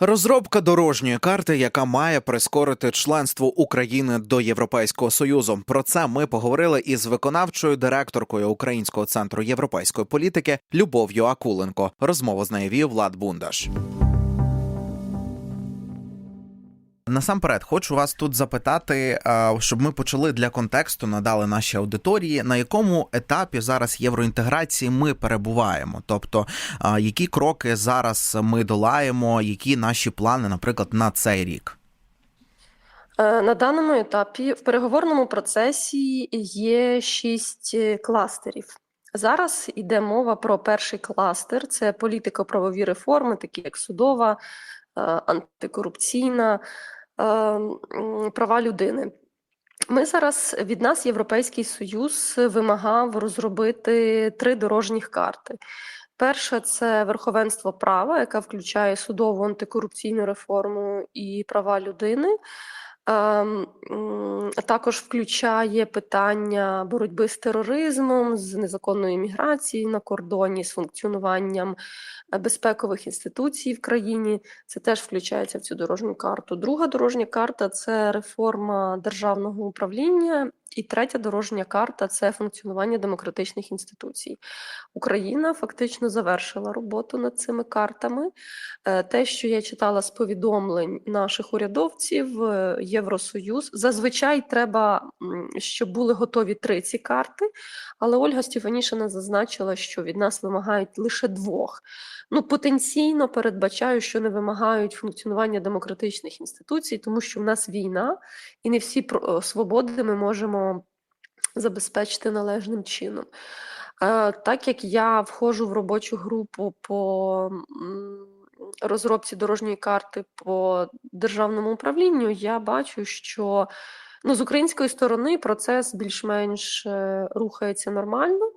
Розробка дорожньої карти, яка має прискорити членство України до Європейського союзу. Про це ми поговорили із виконавчою директоркою Українського центру європейської політики Любов'ю Акуленко. Розмову з нею вів Влад Бундаш. Насамперед, хочу вас тут запитати, щоб ми почали для контексту, надали нашій аудиторії, на якому етапі зараз євроінтеграції ми перебуваємо. Тобто, які кроки зараз ми долаємо, які наші плани, наприклад, на цей рік. Е, На даному етапі в переговорному процесі є шість е, кластерів. Зараз йде мова про перший кластер: це політико-правові реформи, такі як судова, е, антикорупційна, е, права людини. Ми зараз від нас Європейський Союз вимагав розробити три дорожніх карти. Перша це верховенство права, яка включає судову антикорупційну реформу і права людини. Також включає питання боротьби з тероризмом, з незаконною міграцією на кордоні, з функціонуванням е, безпекових інституцій в країні. Це теж включається в цю дорожню карту. Друга дорожня карта це реформа державного управління. І третя дорожня карта це функціонування демократичних інституцій. Україна фактично завершила роботу над цими картами. Е, Те, що я читала з повідомлень наших урядовців, е, Євросоюз, зазвичай треба, щоб були готові три ці карти, але Ольга Стефанішина зазначила, що від нас вимагають лише двох. Ну, потенційно передбачаю, що не вимагають функціонування демократичних інституцій, тому що в нас війна, і не всі е, свободи ми можемо забезпечити належним чином. Е, Так як я входжу в робочу групу по розробці дорожньої карти по державному управлінню, я бачу, що ну, з української сторони процес більш-менш е, рухається нормально.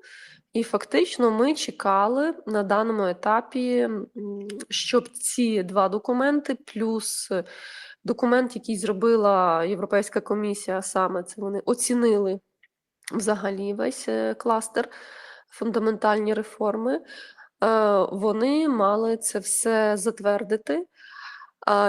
І фактично ми чекали на даному етапі, щоб ці два документи, плюс документ, який зробила Європейська комісія, саме це вони оцінили взагалі весь е, кластер фундаментальні реформи. Е, Вони мали це все затвердити.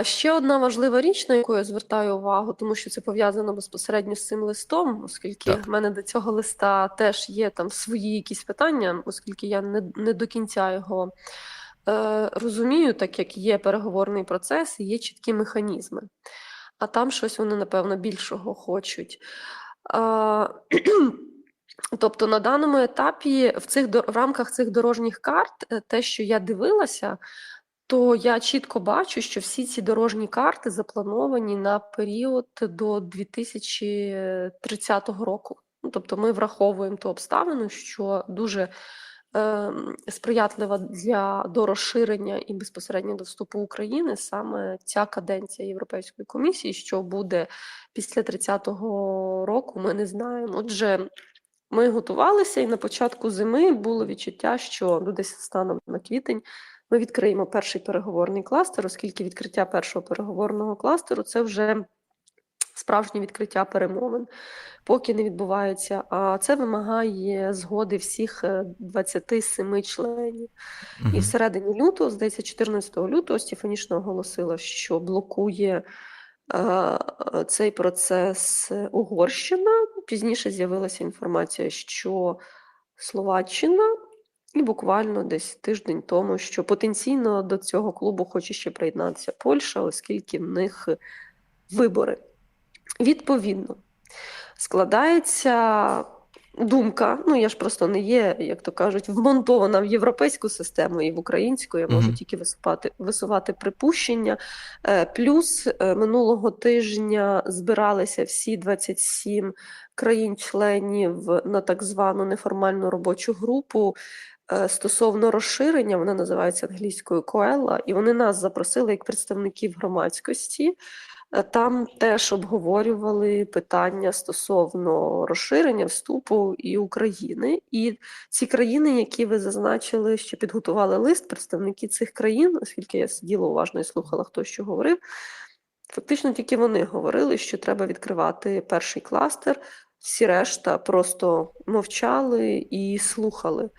Ще одна важлива річ, на яку я звертаю увагу, тому що це пов'язано безпосередньо з цим листом, оскільки Так. в мене до цього листа теж є там свої якісь питання, оскільки я не, не до кінця його е, розумію, так як є переговорний процес і є чіткі механізми. А там щось вони, напевно, більшого хочуть. Тобто на даному етапі в цих в рамках цих дорожніх карт, е, те, що я дивилася, то я чітко бачу, що всі ці дорожні карти заплановані на період до 2030 року. Ну, тобто ми враховуємо ту обставину, що дуже сприятлива для до розширення і безпосередньо до вступу України саме ця каденція Європейської комісії, що буде після 30-го року, ми не знаємо. Отже, ми готувалися, і на початку зими було відчуття, що ну, десь станом на квітень ми відкриємо перший переговорний кластер, оскільки відкриття першого переговорного кластеру це вже справжнє відкриття перемовин, поки не відбувається. А це вимагає згоди всіх е, 27 членів. І всередині лютого, здається, 14 лютого Стефанішна оголосила, що блокує е, цей процес Угорщина. Пізніше з'явилася інформація, що Словаччина, і буквально десь тиждень тому, що потенційно до цього клубу хоче ще приєднатися Польща, оскільки в них вибори. Відповідно, складається думка. Ну, я ж просто не є, як то кажуть, вмонтована в європейську систему і в українську. Я можу Мгм. тільки висувати, висувати припущення. Е, Плюс е, минулого тижня збиралися всі 27 країн-членів на так звану неформальну робочу групу. е, Стосовно розширення, вона називається англійською Коела, і вони нас запросили як представників громадськості. Там теж обговорювали питання стосовно розширення вступу і України. І ці країни, які ви зазначили, що підготували лист, представники цих країн, оскільки я сиділа уважно і слухала, хто що говорив. Фактично тільки вони говорили, що треба відкривати перший кластер. Всі решта просто мовчали і слухали.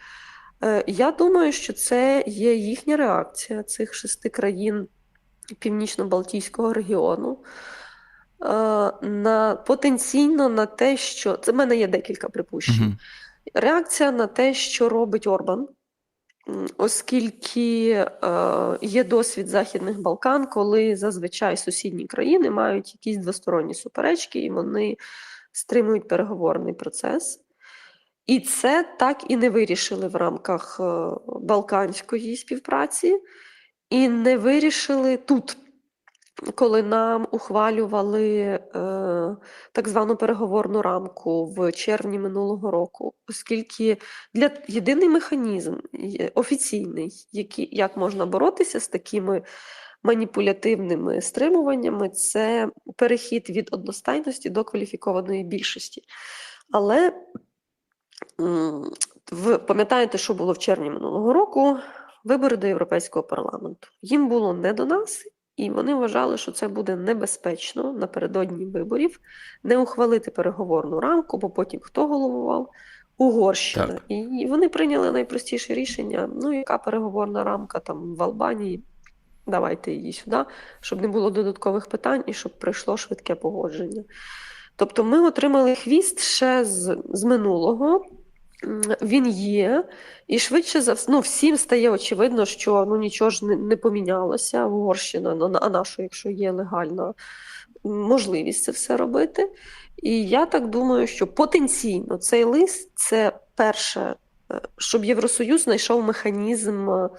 Е, Я думаю, що це є їхня реакція цих шести країн Північно-Балтійського регіону. е, На потенційно на те, що це в мене є декілька припущень. Мгм. Реакція на те, що робить Орбан, оскільки е, є досвід Західних Балкан, коли зазвичай сусідні країни мають якісь двосторонні суперечки, і вони стримують переговорний процес. І це так і не вирішили в рамках е, балканської співпраці, і не вирішили тут, коли нам ухвалювали е, так звану переговорну рамку в червні минулого року, оскільки для єдиний механізм офіційний, який, як можна боротися з такими маніпулятивними стримуваннями, це перехід від одностайності до кваліфікованої більшості. Але ви пам'ятаєте, що було в червні минулого року? Вибори до Європейського парламенту. Їм було не до нас, і вони вважали, що це буде небезпечно напередодні виборів не ухвалити переговорну рамку, бо потім хто головував? Угорщина. Так. І вони прийняли найпростіше рішення: ну, яка переговорна рамка там в Албанії? Давайте її сюди, щоб не було додаткових питань і щоб прийшло швидке погодження. Тобто ми отримали хвіст ще з, з минулого. Він є, і швидше за ну, всім стає очевидно, що ну, нічого ж не, не помінялося. Угорщина, ну, а на що, якщо є легальна можливість це все робити. І я так думаю, що потенційно цей лист це перше, е, щоб Євросоюз знайшов механізм, е,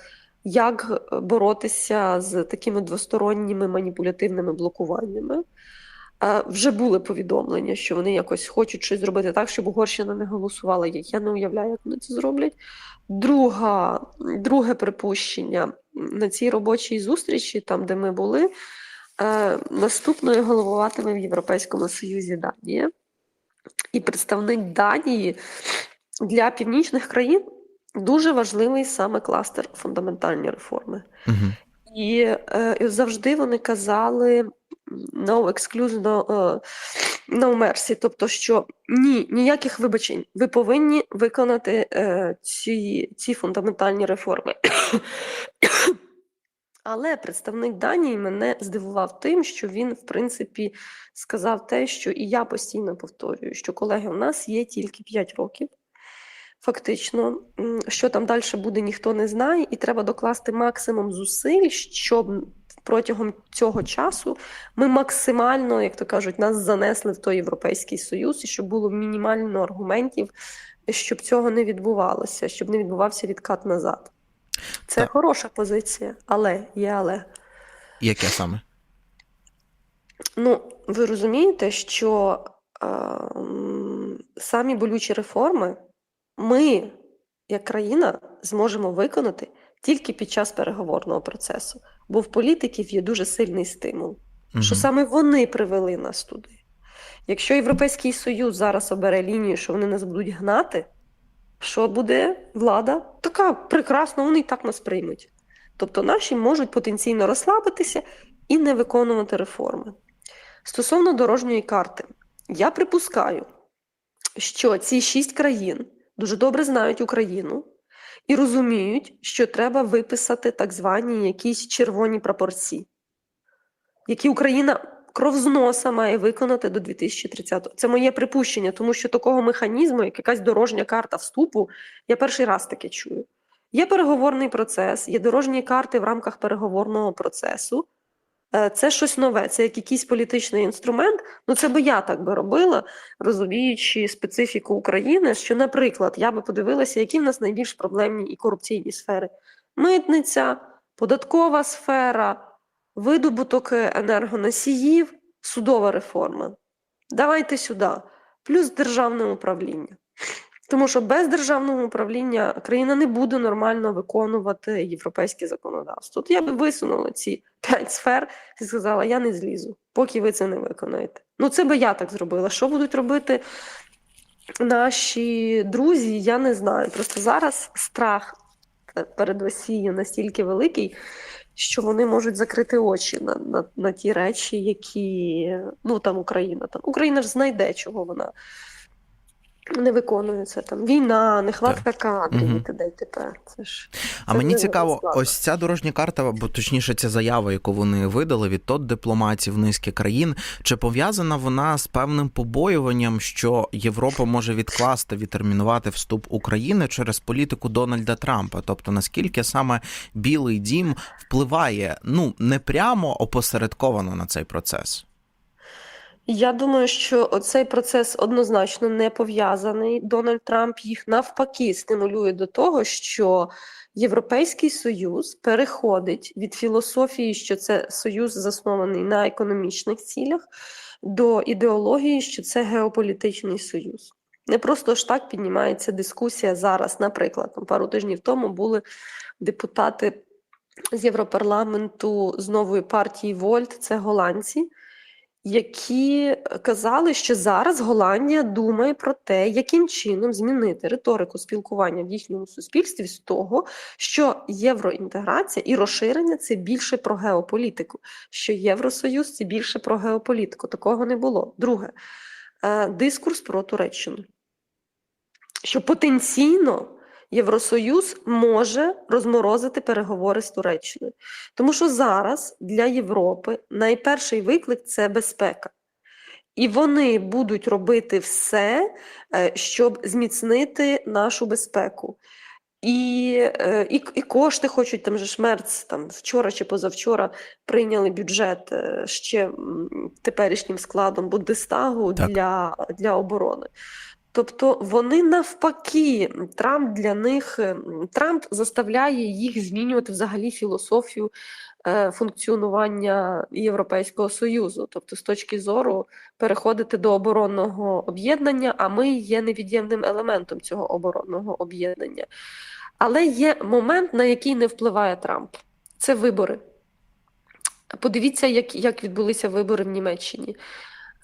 як е, боротися з такими двосторонніми маніпулятивними блокуваннями. Е, Вже були повідомлення, що вони якось хочуть щось зробити так, щоб Угорщина не голосувала. Я я не уявляю, як вони це зроблять. Друга, друге припущення на цій робочій зустрічі, там де ми були, е, наступною головуватиме в Європейському Союзі Данія. І представник Данії для північних країн дуже важливий саме кластер фундаментальні реформи. Мгм. І е, і завжди вони казали no excuse, no, е, no mercy, тобто, що ні, ніяких вибачень. Ви повинні виконати е, ці, ці фундаментальні реформи. Але представник Данії мене здивував тим, що він, в принципі, сказав те, що і я постійно повторюю, що колеги, у нас є тільки 5 років. Фактично, що там далі буде, ніхто не знає, і треба докласти максимум зусиль, щоб протягом цього часу ми максимально, як то кажуть, нас занесли в той Європейський Союз, і щоб було мінімально аргументів, щоб цього не відбувалося, щоб не відбувався відкат назад. Це Так. хороша позиція, але є але. Яке саме? Ну, ви розумієте, що е, самі болючі реформи ми, як країна, зможемо виконати тільки під час переговорного процесу, бо в політиків є дуже сильний стимул, що саме вони привели нас туди. Якщо Європейський Союз зараз обере лінію, що вони нас будуть гнати, що буде влада? Така прекрасна, вони і так нас приймуть. Тобто наші можуть потенційно розслабитися і не виконувати реформи. Стосовно дорожньої карти, я припускаю, що ці шість країн дуже добре знають Україну і розуміють, що треба виписати так звані якісь червоні прапорці, які Україна кров з носа має виконати до 2030-го. Це моє припущення, тому що такого механізму, як якась дорожня карта вступу, я перший раз таке чую. Є переговорний процес, є дорожні карти в рамках переговорного процесу. Е, Це щось нове, це як якийсь політичний інструмент. Ну це би я так би робила, розуміючи специфіку України. Що, наприклад, я би подивилася, які в нас найбільш проблемні і корупційні сфери: митниця, податкова сфера, видобуток енергоносіїв, судова реформа. Давайте сюди, плюс державне управління. Тому що без державного управління країна не буде нормально виконувати європейське законодавство. От я би висунула ці п'ять сфер і сказала: я не злізу, поки ви це не виконаєте. Ну, це би я так зробила. Що будуть робити наші друзі, я не знаю. Просто зараз страх перед Росією настільки великий, що вони можуть закрити очі на, на, на ті речі, які ну там Україна там Україна ж знайде, чого вона не виконуються. Там війна, нехватка кадрів Мгм. і т.д. і т.п. Це ж А Це мені цікаво, складно. ось ця дорожня карта, або точніше, ця заява, яку вони видали від тот дипломатів низки країн, чи пов'язана вона з певним побоюванням, що Європа може відкласти, відтермінувати вступ України через політику Дональда Трампа? Тобто наскільки саме Білий Дім впливає ну не прямо опосередковано на цей процес? Я думаю, що цей процес однозначно не пов'язаний. Дональд Трамп їх навпаки стимулює до того, що Європейський Союз переходить від філософії, що це союз заснований на економічних цілях, до ідеології, що це геополітичний союз. Не просто ж так піднімається дискусія зараз. Наприклад, пару тижнів тому були депутати з Європарламенту з нової партії Вольт, це голландці які казали, що зараз Голландія думає про те, яким чином змінити риторику спілкування в їхньому суспільстві з того, що євроінтеграція і розширення це більше про геополітику, що Євросоюз це більше про геополітику. Такого не було. Друге, е, дискурс про Туреччину. Що потенційно Євросоюз може розморозити переговори з Туреччиною. Тому що зараз для Європи найперший виклик це безпека. І вони будуть робити все, е, щоб зміцнити нашу безпеку. І, е, і, і кошти хочуть, там же ж Мерц, там вчора чи позавчора прийняли бюджет е, ще теперішнім складом Бундестагу Так. для, для оборони. Тобто вони навпаки, Трамп для них Трамп заставляє їх змінювати взагалі філософію е, функціонування Європейського Союзу, тобто з точки зору переходити до оборонного об'єднання, а ми є невід'ємним елементом цього оборонного об'єднання. Але є момент, на який не впливає Трамп. Це вибори. Подивіться, як, як відбулися вибори в Німеччині.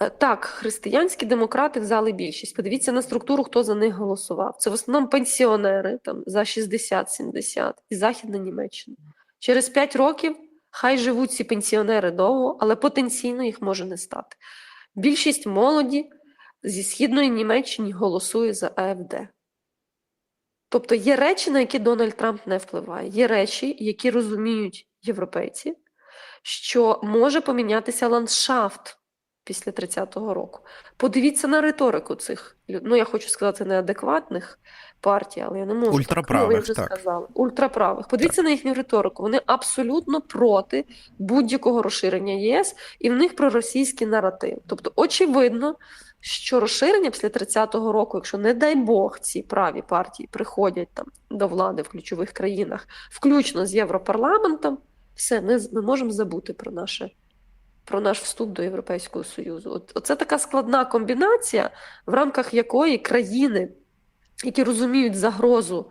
Е, Так, християнські демократи взяли більшість. Подивіться на структуру, хто за них голосував. Це в основному пенсіонери там, за 60-70 і Західна Німеччина. Через 5 років хай живуть ці пенсіонери довго, але потенційно їх може не стати. Більшість молоді зі Східної Німеччини голосує за АФД. Тобто є речі, на які Дональд Трамп не впливає. Є речі, які розуміють європейці, що може помінятися ландшафт після 30-го року. Подивіться на риторику цих ну я хочу сказати неадекватних партій, але я не можу. Ультраправих, так, ну, вже так. сказала. Ультраправих. Подивіться на їхню риторику. Вони абсолютно проти будь-якого розширення ЄС, і в них проросійський наратив. Тобто, очевидно, що розширення після 30-го року, якщо не дай Бог ці праві партії приходять там до влади в ключових країнах, включно з Європарламентом, все, ми, ми можемо забути про наше. Про наш вступ до Європейського Союзу. От, оце така складна комбінація, в рамках якої країни, які розуміють загрозу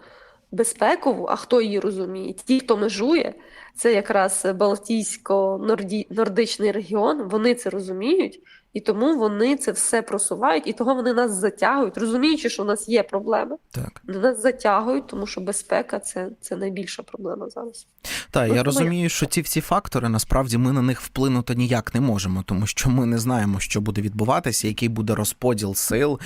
безпекову, а хто її розуміє? Ті, хто межує, це якраз Балтійсько-нордичний регіон, вони це розуміють, і тому вони це все просувають, і того вони нас затягують, розуміючи, що у нас є проблеми. Так. Вони нас затягують, тому що безпека це, це найбільша проблема зараз. Ну, я розумію, що ці всі фактори насправді ми на них вплинути ніяк не можемо, тому що ми не знаємо, що буде відбуватися, який буде розподіл сил,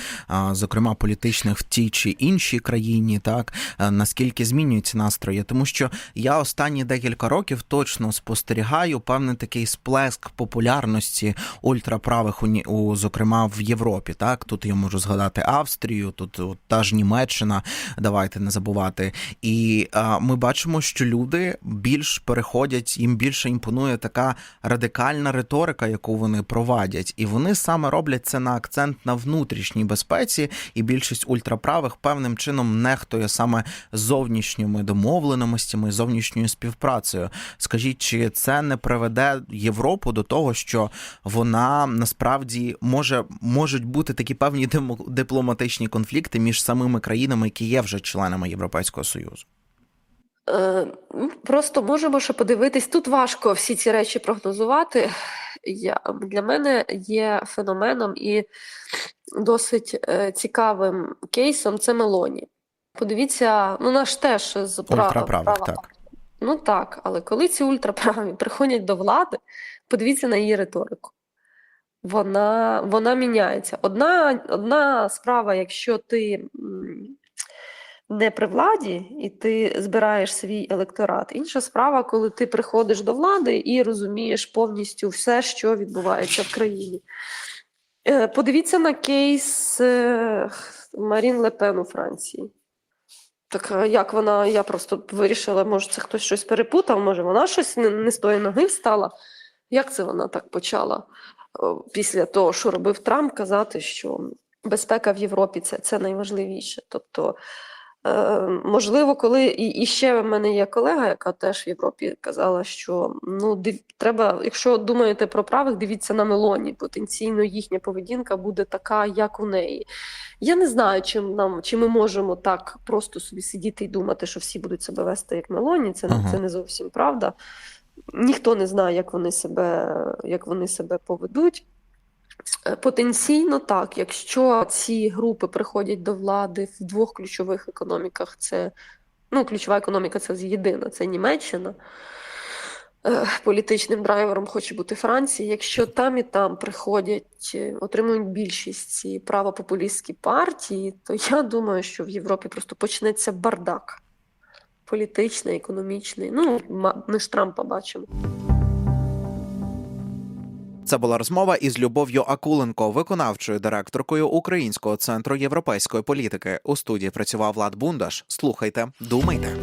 зокрема політичних в тій чи іншій країні, так наскільки змінюються настрої. Тому що я останні декілька років точно спостерігаю певний такий сплеск популярності ультраправих у, у зокрема в Європі. Так тут я можу згадати Австрію, тут от, та ж Німеччина. Давайте не забувати. І а, ми бачимо, що люди більш переходять, їм більше імпонує така радикальна риторика, яку вони провадять, і вони саме роблять це на акцент на внутрішній безпеці, і більшість ультраправих певним чином нехтує саме зовнішніми домовленостями, зовнішньою співпрацею. Скажіть, чи це не приведе Європу до того, що вона насправді може можуть бути такі певні дипломатичні конфлікти між самими країнами, які є вже членами Європейського союзу? Е, ну, Просто можемо ще подивитись. Тут важко всі ці речі прогнозувати. Я, для мене є феноменом і досить е, цікавим кейсом це Мелоні. Подивіться, ну наш теж з права, права так. Ну так, але коли ці ультраправі приходять до влади, подивіться на її риторику. вона, вона міняється. Одна, одна справа, якщо ти не при владі і ти збираєш свій електорат. Інша справа, коли ти приходиш до влади і розумієш повністю все, що відбувається в країні. Е, Подивіться на кейс е, Марін Лепен у Франції. Так е, як вона, я просто вирішила, може, це хтось щось перепутав, може, вона щось не, не з тої ноги встала. Як це вона так почала після того, що робив Трамп, казати, що безпека в Європі це, це найважливіше. Тобто, можливо, коли і, і ще в мене є колега, яка теж в Європі казала, що ну, див, треба, якщо думаєте про правих, дивіться на Мелоні. Потенційно їхня поведінка буде така, як у неї. Я не знаю, чим нам, чи ми можемо так просто собі сидіти і думати, що всі будуть себе вести як Мелоні. Це, Ага. це не зовсім правда. Ніхто не знає, як вони себе, як вони себе поведуть. Е, Потенційно так, якщо ці групи приходять до влади в двох ключових економіках, це ну, ключова економіка це єдина, це Німеччина. Е, Політичним драйвером хоче бути Франція. Якщо там і там приходять, е, отримують більшість ці правопопулістські партії, то я думаю, що в Європі просто почнеться бардак політичний, економічний. Ну, ми ж Трампа бачимо. Це була розмова із Любов'ю Акуленко, виконавчою директоркою Українського центру європейської політики. У студії працював Влад Бундаш. Слухайте, думайте.